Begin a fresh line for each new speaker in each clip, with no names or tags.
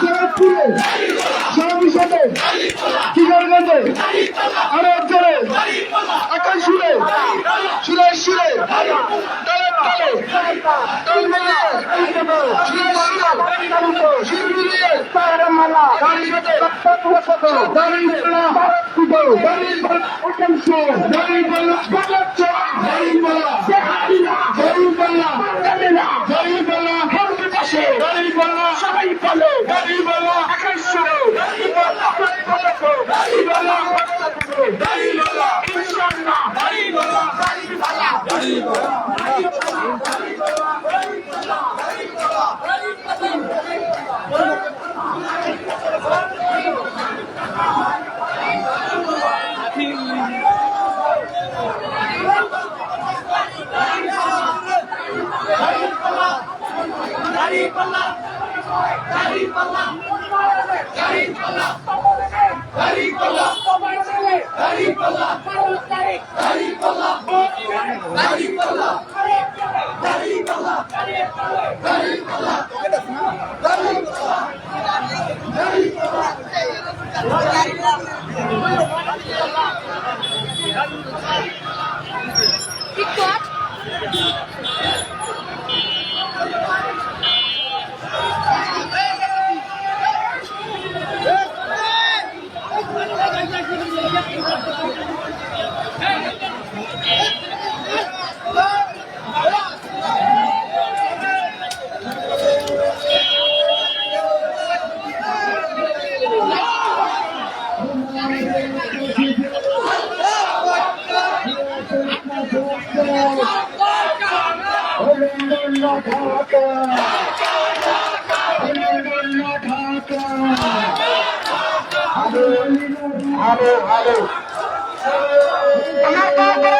শরৎপুরে সরবিশাতে কিশোরগঞ্জে আরও জোরে আকাশ সুরে সুরে সুরে তালে তালে তাল মিলিয়ে সুরে সুরে সুর মিলিয়ে
মালা
দাঁড়িয়ে দাঁড়িয়ে দাঁড়িয়ে দাঁড়িয়ে দাঁড়িয়ে দাঁড়িয়ে বলা
সবাই বলো
দাঁড়িয়ে বলা Haripallah! Haripallah!
Haripallah! Haripallah!
ভালো ভালো অন্যায়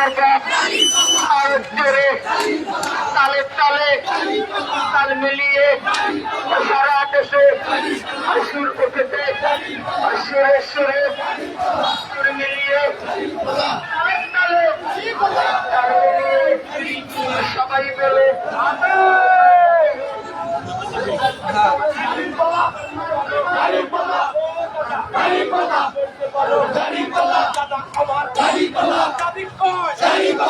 পেনশন মার্কা আর জোরে তালে তালে তাল মিলিয়ে সারা দেশে সুর উঠেছে সুরে সুর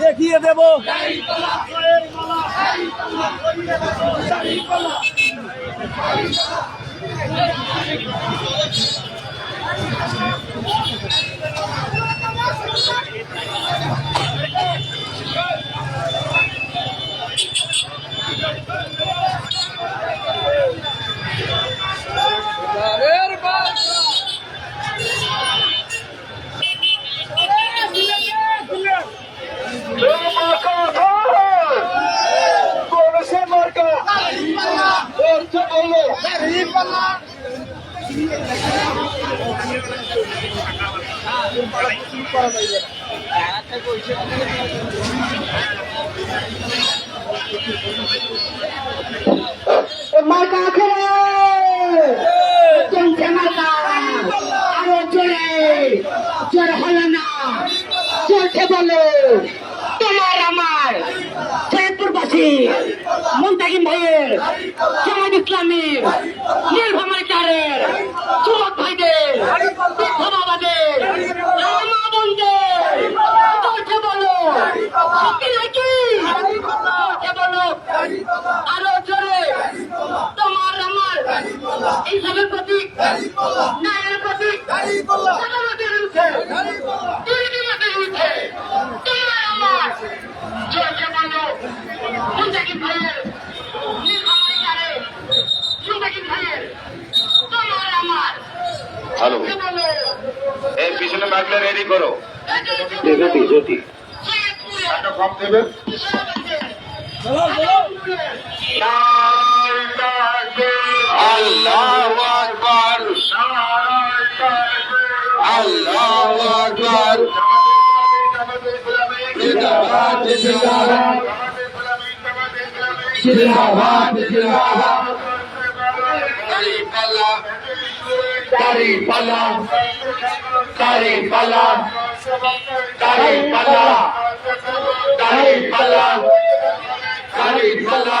দেখিয়ে দেব
Para
মার্কা খেলে চলছে মার্কা আরও জোরে। জোর হলো না। চলছে বলো। তোমার আমার সৈয়দপুরবাসী মুন্তাকিম ভাইয়ের, জামাত ইসলামীর নীলভামাচারের সুরত ভাইদের বিধবাবাদের মা বোনদের চলছে বলো সত্যি নাকি চলছে বলো আরও জোরে তোমার আমার ইসলামের প্রতি ন্যায়ের প্রতি সাধারণতের বিরুদ্ধে দুর্নীতিবাদের বিরুদ্ধে তোমার আমার চলছে বলো মুন্তাকিম ভাইয়ের নীলভামাচারের মুন্তাকিম ভাইয়ের তোমার আমার
হ্যালো এই পিছনে মাগলে রেডি করো।
জ্যোতি জ্যোতি
একটা কম দেবে। আল্লাহু আকবার। আল্লাহু আকবার। জিন্দাবাদ জিন্দাবাদ। জিন্দাবাদ জিন্দাবাদ কারি পাল্লা কারি পাল্লা কারি পাল্লা কারি পাল্লা কারি পাল্লা কারি পাল্লা